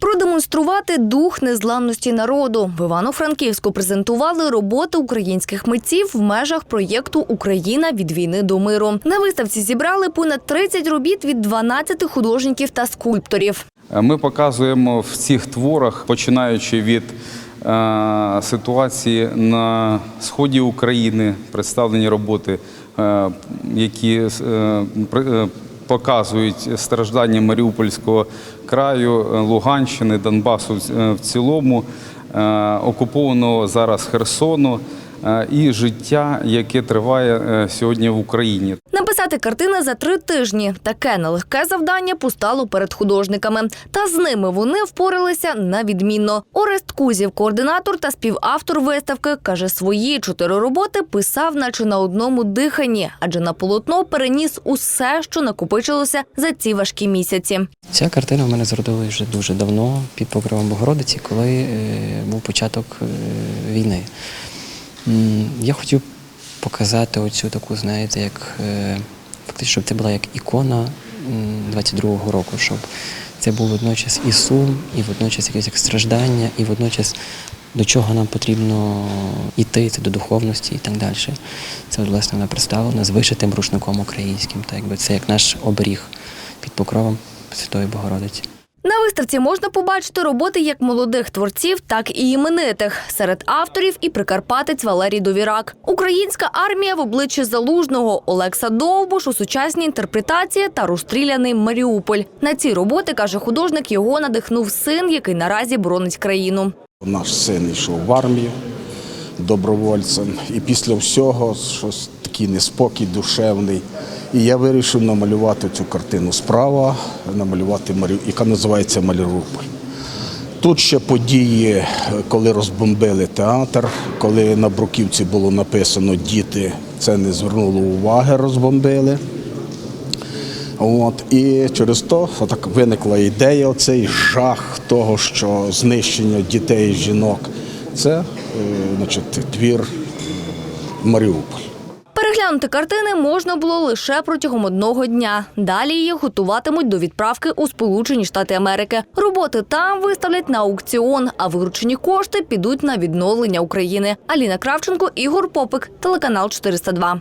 Продемонструвати дух незламності народу в Івано-Франківську презентували роботи українських митців в межах проєкту Україна від війни до миру. На виставці зібрали понад 30 робіт від 12 художників та скульпторів. Ми показуємо в цих творах, починаючи від е, ситуації на сході України, представлені роботи, е, які е, показують страждання Маріупольського краю, е, Луганщини, Донбасу е, в цілому, е, окупованого зараз Херсону. е, і життя, яке триває е, сьогодні в Україні. Написати картини за три тижні. Таке нелегке завдання постало перед художниками. Та з ними вони впоралися на відмінно. Орест Кузів, координатор та співавтор виставки, каже, свої чотири роботи писав, наче на одному диханні, адже на полотно переніс усе, що накопичилося за ці важкі місяці. Ця картина в мене зародилась вже дуже давно під покровом Богородиці, коли е, був початок е, війни. Я хотів показати оцю таку, знаєте, як е, фактично, щоб це була як ікона м, 22-го року, щоб це був водночас і сум, і водночас якесь як страждання, і водночас до чого нам потрібно йти, це до духовності і так далі. Це, власне, вона представлена з вишитим рушником українським, так якби це як наш оберіг під покровом Святої Богородиці. На виставці можна побачити роботи як молодих творців, так і іменитих. Серед авторів і прикарпатець Валерій Довірак. Українська армія в обличчі залужного Олекса Довбуш у сучасній інтерпретації та розстріляний Маріуполь. На ці роботи каже художник, його надихнув син, який наразі боронить країну. Наш син йшов в армію добровольцем, і після всього щось такий неспокій душевний. І я вирішив намалювати цю картину справа, намалювати яка називається Маріуполь. Тут ще події, коли розбомбили театр, коли на Бруківці було написано Діти, це не звернуло уваги, розбомбили. От, і через то так виникла ідея, оцей жах того, що знищення дітей і жінок. Це е, значить, твір Маріуполь. Переглянути картини можна було лише протягом одного дня. Далі їх готуватимуть до відправки у Сполучені Штати Америки. Роботи там виставлять на аукціон, а виручені кошти підуть на відновлення України. Аліна Кравченко, Ігор Попик, телеканал 402.